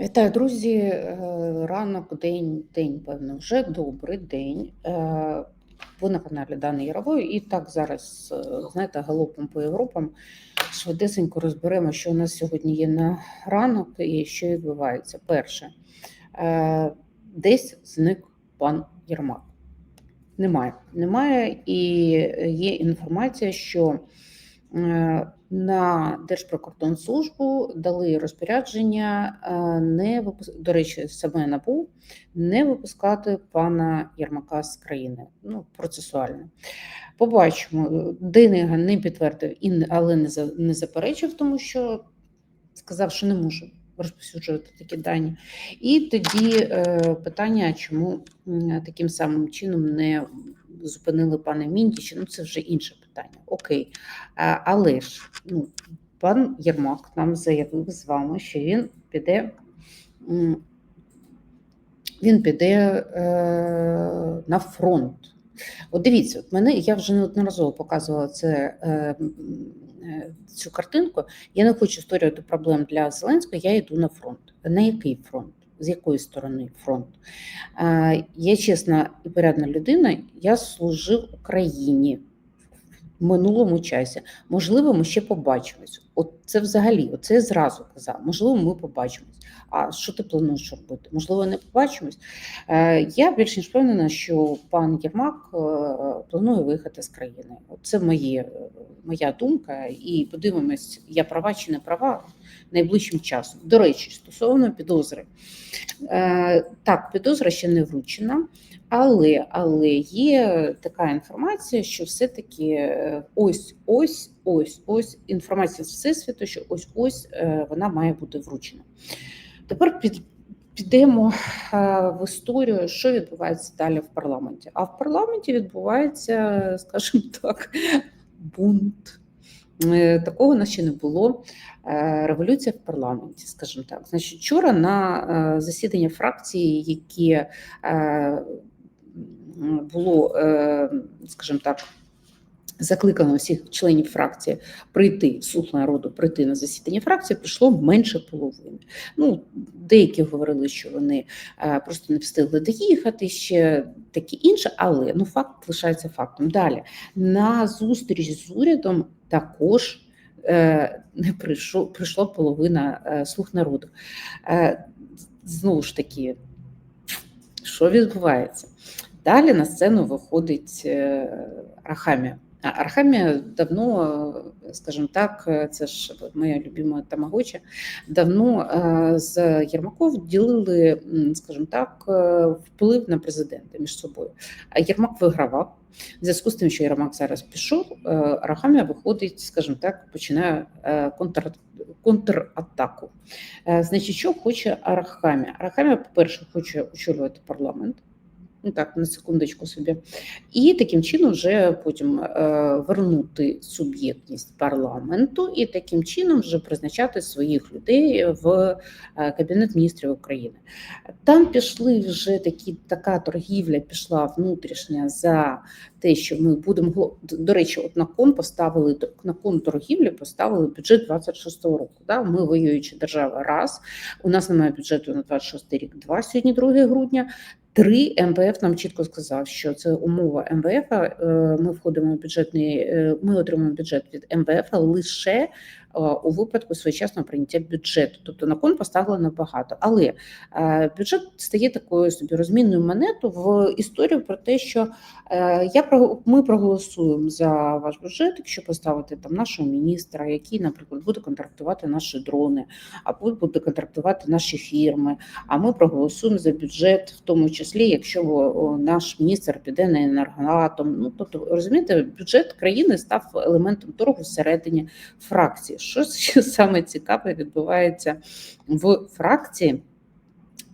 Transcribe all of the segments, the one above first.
Вітаю, друзі. Е, Ранок, день, день, певно, вже добрий день. Е, Ви на каналі Дани Ярової. І так зараз, е, знаєте, галопом по Європам швидесенько розберемо, що у нас сьогодні є на ранок і що відбувається. Перше, десь зник пан Єрмак. Немає. Немає, і є інформація, що на Держприкордонслужбу дали розпорядження е, не випус... до речі, саме НАБУ не випускати пана Єрмака з країни. Ну, процесуально. Побачимо. Денига не підтвердив, але не заперечив, тому що сказав, що не може розповсюджувати такі дані. І тоді е, питання, чому таким самим чином не зупинили пана Міндіча, ну це вже інше питання. Окей. Але ж ну, пан Єрмак нам заявив з вами, що він піде. Він піде е, на фронт. От дивіться, от мене я вже неодноразово показувала це, е, цю картинку. Я не хочу створювати проблем для Зеленського, я йду на фронт. На який фронт? З якої сторони фронт? Е, я чесна і порядна людина, я служив Україні минулому часі. Можливо, ми ще побачимось. От це взагалі, оце я зразу казав. Можливо, ми побачимось. А що ти плануєш робити? Можливо, не побачимось. Е, Я більш ніж впевнена, що пан Єрмак е, планує виїхати з країни. Оце Це моє, е, моя думка, і подивимось, я права чи не права найближчим часом. До речі, стосовно підозри. Е, Так, підозра ще не вручена, але, але є така інформація, що все-таки е, ось ось ось ось інформація з всесвіту, що ось ось е, вона має бути вручена. Тепер під, підемо в історію, що відбувається далі в парламенті. А в парламенті відбувається, скажімо так, бунт. Е, Такого на ще не було. Е, Революція в парламенті, скажімо так. Значить, вчора на е, засідання фракції, які е, було, скажімо так, закликано всіх членів фракції прийти, слух народу прийти на засідання фракції, прийшло менше половини. Ну, деякі говорили, що вони е, просто не встигли доїхати, ще таке інше, але ну факт лишається фактом. Далі на зустріч з урядом також е, не прийшло, прийшла половина е, слух народу. Знову ж таки, що відбувається? Далі на сцену виходить е, Арахамія. А Арахамія давно, е, скажімо так, е, це ж моя любима тамагоча, давно е, з Єрмаков ділили, скажімо так, вплив на президента між собою. А Єрмак вигравав. В зв'язку з тим, що Єрмак зараз пішов, Арахамія виходить, скажімо так, починає контр, контратаку. Значить, що хоче Арахамія? Арахамія, по-перше, хоче очолювати парламент. Ну так, на секундочку собі. І таким чином вже потім е, вернути суб'єктність парламенту і таким чином вже призначати своїх людей в е, Кабінет міністрів України. Там пішли вже такі, така торгівля пішла внутрішня за те, що ми будемо до речі, от на кон поставили на кон торгівлі поставили бюджет 26-го року. Да? Ми воююча держава раз. У нас немає бюджету на 26 рік. Два сьогодні 2 грудня. Три МВФ нам чітко сказав, що це умова МВФ. е, Ми входимо в бюджетний, е, ми отримуємо бюджет від МВФ лише у випадку своєчасного прийняття бюджету. Тобто на кон поставлено багато. Але е, бюджет стає такою собі розмінною монетою в історію про те, що е, я ми проголосуємо за ваш бюджет, якщо поставити там нашого міністра, який, наприклад, буде контрактувати наші дрони, або буде контрактувати наші фірми. А ми проголосуємо за бюджет, в тому числі, якщо наш міністр піде на енергоатом. Ну тобто, розумієте, бюджет країни став елементом торгу всередині фракції. Що саме цікаве відбувається в фракції?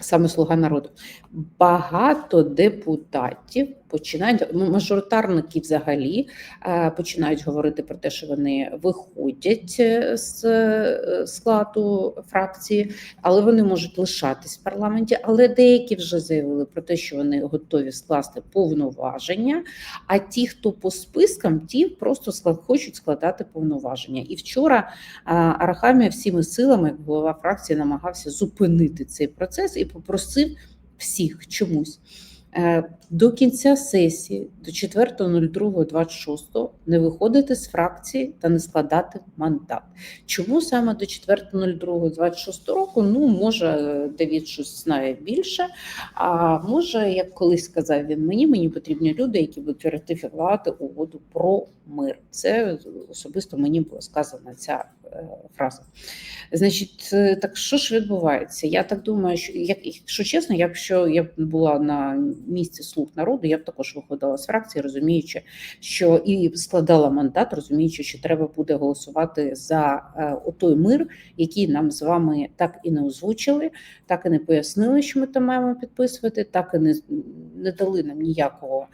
Саме слуга народу багато депутатів починають ну, мажоритарники взагалі е, починають говорити про те, що вони виходять е, з е, складу фракції, але вони можуть лишатись в парламенті. Але деякі вже заявили про те, що вони готові скласти повноваження. А ті, хто по спискам, ті просто склад, хочуть складати повноваження. І вчора Арахамія всіми силами, як голова фракції, намагався зупинити цей процес і попросив всіх чомусь. е, До кінця сесії, до 4.02.26, не виходити з фракції та не складати мандат. Чому саме до 4.02.26 року? Ну, може, Давід щось знає більше, а може, як колись сказав він мені, мені потрібні люди, які будуть ратифікувати угоду про мир. Це особисто мені була сказана ця фраза. Значить, е, так що ж відбувається? Я так думаю, що як якщо чесно, якщо я б була на місці слуг народу, я б також виходила з фракції, розуміючи, що і складала мандат, розуміючи, що треба буде голосувати за е, отой мир, який нам з вами так і не озвучили, так і не пояснили, що ми там маємо підписувати, так і не, не дали нам ніякого.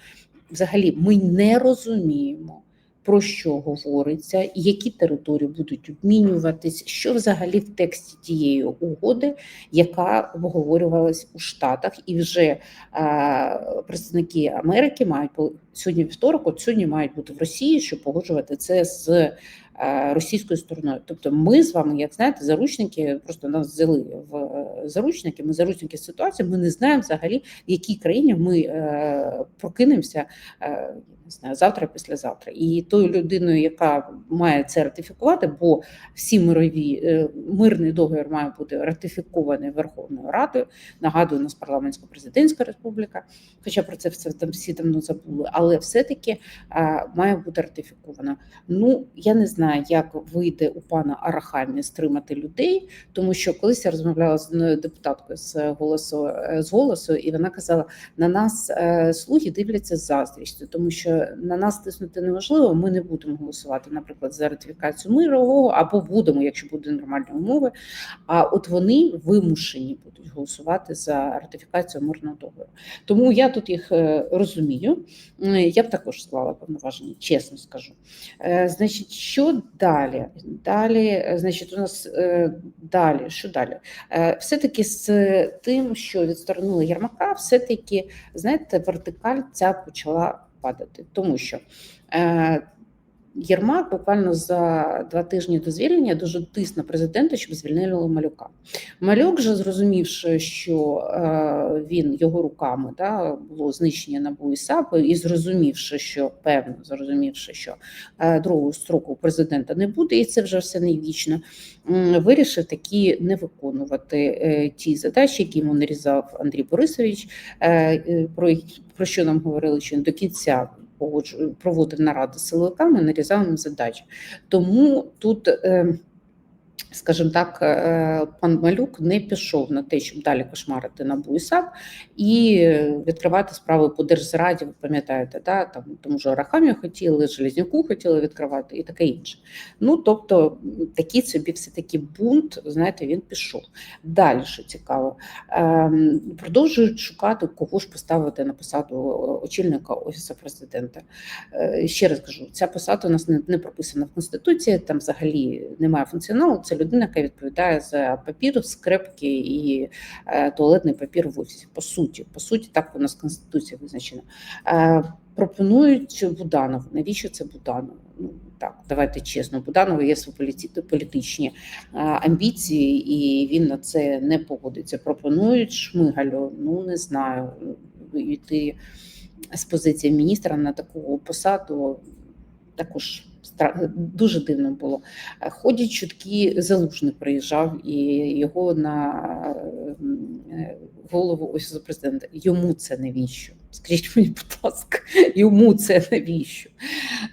Взагалі, ми не розуміємо. Про що говориться, які території будуть обмінюватись, що взагалі в тексті тієї угоди, яка обговорювалась у Штатах, і вже е, представники Америки мають сьогодні вівторок, от сьогодні мають бути в Росії, щоб погоджувати це з російською стороною. Тобто, ми з вами, як знаєте, заручники просто нас взяли в е, заручники. Ми заручники ситуації. Ми не знаємо взагалі, в якій країні ми е, прокинемося. Е, не знаю, завтра, післязавтра. І тою людиною, яка має це ратифікувати, бо всі мирові е, мирний договір має бути ратифікований Верховною Радою. Нагадую, у нас парламентсько-президентська республіка, хоча про це все там всі давно забули, але все-таки е, має бути ратифіковано. Ну я не знаю, як вийде у пана Арахамі стримати людей, тому що колись я розмовляла з депутаткою з голосу е, з голосу, і вона казала: на нас е, слуги дивляться з заздрістю, тому що на нас тиснути неможливо. Ми не будемо голосувати, наприклад, за ратифікацію мирового, або будемо, якщо буде нормальні умови. А от вони вимушені будуть голосувати за ратифікацію мирного договору. Тому я тут їх е, розумію. Я б також склала повноваження, чесно скажу. Значить, що далі? Далі, е, значить, у нас е, далі, що далі? Е, Все-таки з тим, що відсторонили Єрмака, все-таки, знаєте, вертикаль ця почала падати, тому що Єрмак буквально за два тижні до звільнення дуже тис на президента, щоб звільнили малюка. Малюк же зрозумівши, що е, він його руками да, було знищення НАБУ і САП, і зрозумівши, що певно, зрозумівши, що е, другого строку президента не буде, і це вже все не вічно, вирішив такі не виконувати е, ті задачі, які йому нарізав Андрій Борисович, про, що нам говорили, що до кінця проводив наради з силовиками, нарізав їм задачі. Тому тут. Е, Скажімо так, е, пан Малюк не пішов на те, щоб далі кошмарити НАБУ і САП і е, відкривати справи по держзраді. Ви пам'ятаєте, да? там тому що Арахамію хотіли, Железнюку хотіли відкривати і таке інше. Ну тобто, такий собі все таки бунт. Знаєте, він пішов. Далі що цікаво, ем, продовжують шукати кого ж поставити на посаду очільника офісу президента. Е, Ще раз кажу, ця посада у нас не прописана в конституції. Там взагалі немає функціоналу. Це людина, яка відповідає за папір, скрепки і е, туалетний папір в офісі. По суті, по суті, так у нас конституція визначена. Е, пропонують Буданову. Навіщо це Буданову? Ну так, давайте чесно. Буданову є свої політичні е, амбіції, і він на це не погодиться. Пропонують Шмигалю. Ну не знаю, йти з позиції міністра на таку посаду також дуже дивно було. Е, Ходять чутки, залужний приїжджав і його на е, голову офісу президента. Йому це навіщо? Скажіть мені, будь ласка, йому це навіщо?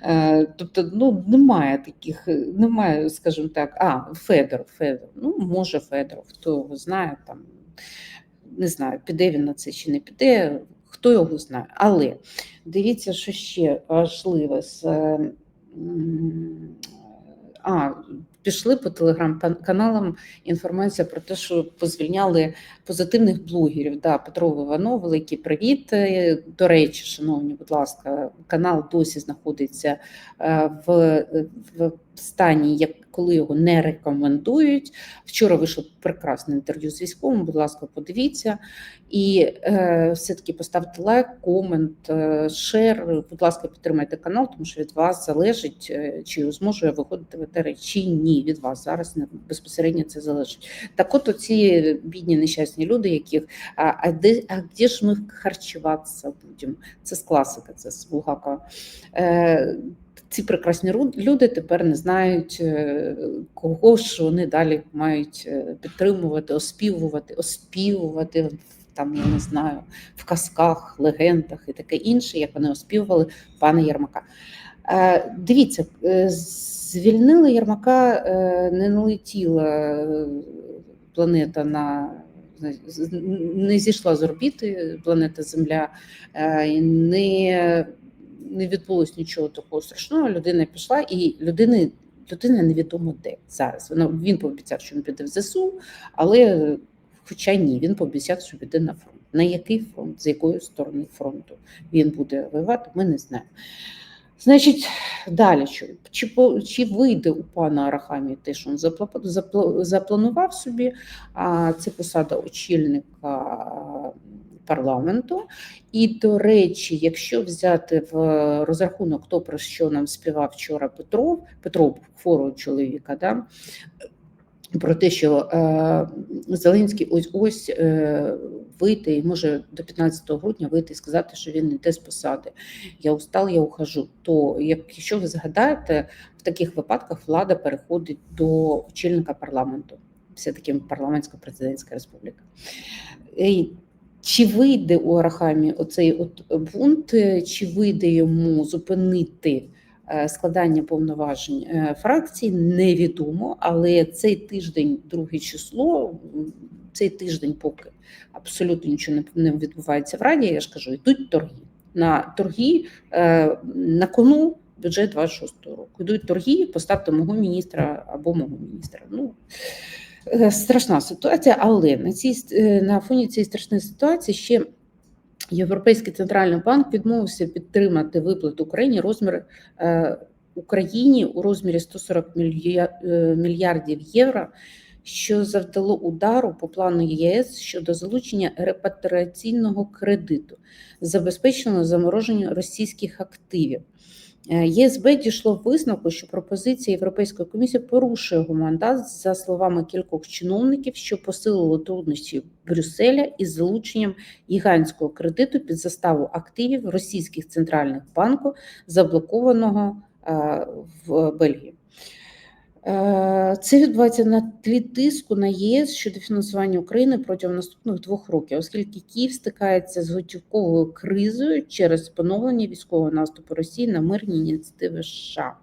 Е, Тобто, ну немає таких, немає, скажімо так, а Федоров, Федоров. Ну, може, Федоров, хто його знає там. Не знаю, піде він на це чи не піде, хто його знає. Але дивіться, що ще важливе з а, пішли по телеграм-каналам інформація про те, що позвільняли позитивних блогерів. Да, Петро Іванов, великий привіт. Е, До речі, шановні, будь ласка, канал досі знаходиться в, в, в стані, як коли його не рекомендують. Вчора вийшло прекрасне інтерв'ю з військовим. Будь ласка, подивіться. І е, все-таки поставте лайк, комент, е, шер. Будь ласка, підтримайте канал, тому що від вас залежить, е, чи зможу я виходити в етери, чи ні. Від вас зараз не безпосередньо це залежить. Так, от оці бідні нещасні люди, яких а, а де а де ж ми харчуватися будемо? Це з класика, це з Булгакова. Е, ці прекрасні люди тепер не знають, е, кого ж вони далі мають е, підтримувати, оспівувати, оспівувати там, я не знаю, в казках, легендах і таке інше, як вони оспівували пана Єрмака. Е, Дивіться, звільнили Єрмака, не налетіла планета на. Не зійшла з орбіти планета Земля, не не відбулось нічого такого страшного. Людина пішла, і людини, людина невідомо де зараз. Вона він пообіцяв, що він піде в ЗСУ, але хоча ні, він пообіцяв, що піде на фронт. На який фронт, з якої сторони фронту він буде воювати, ми не знаємо. Значить, далі що? Чи, чи вийде у пана Арахамі те, що він запла- запла- запланував собі, а це посада очільника парламенту. І, до речі, якщо взяти в розрахунок то, про що нам співав вчора Петров, Петров хворого чоловіка, да, про те, що е, Зеленський ось ось е, вийти і може до 15 грудня вийти і сказати, що він не йде з посади. Я устал, я ухожу. То якщо ви згадаєте, в таких випадках влада переходить до очільника парламенту. Все таки парламентська президентська республіка. І чи вийде у Арахамі оцей от бунт, чи вийде йому зупинити е, складання повноважень е, фракції, невідомо. Але цей тиждень, друге число, цей тиждень, поки абсолютно нічого не- відбувається в Раді, я ж кажу, йдуть торги. На торги е, на кону бюджет 26 року. Йдуть торги, поставте мого міністра або мого міністра. Ну, Страшна ситуація, але на цій е, на фоні цієї страшної ситуації ще Європейський центральний банк відмовився підтримати виплату Україні розмір е, Україні у розмірі 140 мілья- е, мільярдів євро, що завдало удару по плану ЄС щодо залучення репатріаційного кредиту, забезпеченого замороження російських активів. Е, ЄСБ дійшло висновку, що пропозиція Європейської комісії порушує його мандат за словами кількох чиновників, що посилило труднощі Брюсселя із залученням гігантського кредиту під заставу активів російських центральних банків, заблокованого е, в Бельгії. Е, Це відбувається на тлі тиску на ЄС щодо фінансування України протягом наступних двох років, оскільки Київ стикається з готівковою кризою через поновлення військового наступу Росії на мирні ініціативи США.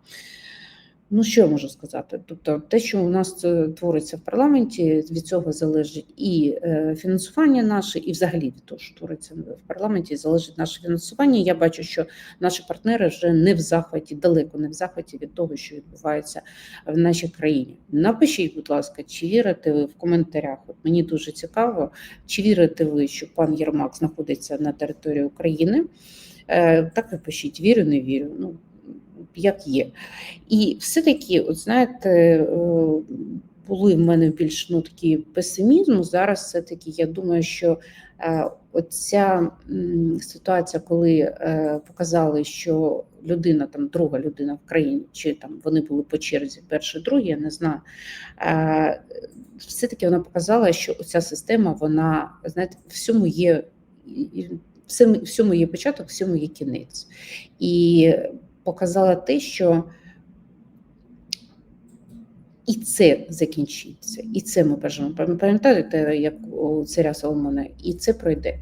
Ну, що я можу сказати? Тобто, те, що у нас е, твориться в парламенті, від цього залежить і е, фінансування наше, і взагалі від того, що твориться в парламенті, залежить наше фінансування. Я бачу, що наші партнери вже не в захваті, далеко не в захваті від того, що відбувається в нашій країні. Напишіть, будь ласка, чи вірите ви в коментарях? От мені дуже цікаво, чи вірите ви, що пан Єрмак знаходиться на території України? Е, Так ви пишіть, вірю, не вірю. Ну як є. І все-таки, от знаєте, е, були в мене більш ну, такі песимізм. Зараз все-таки я думаю, що е, оця ситуація, коли е, показали, що людина, там друга людина в країні, чи там вони були по черзі, перший, другий, я не знаю. Все-таки вона показала, що ця система, вона, знаєте, всьому є. всьому є початок, всьому є кінець. І показала те, що і це закінчиться, і це ми бажаємо. Пам'ятаєте, як у царя Соломона, і це пройде.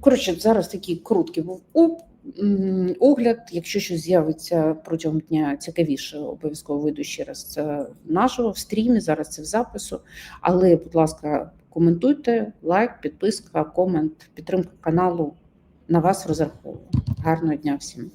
Коротше, зараз такий короткий був огляд. Якщо щось з'явиться протягом дня цікавіше, обов'язково вийду ще раз наживо в стрімі. Зараз це в запису. Але, будь ласка, коментуйте, лайк, підписка, комент, підтримка каналу. На вас розраховую. Гарного дня всім.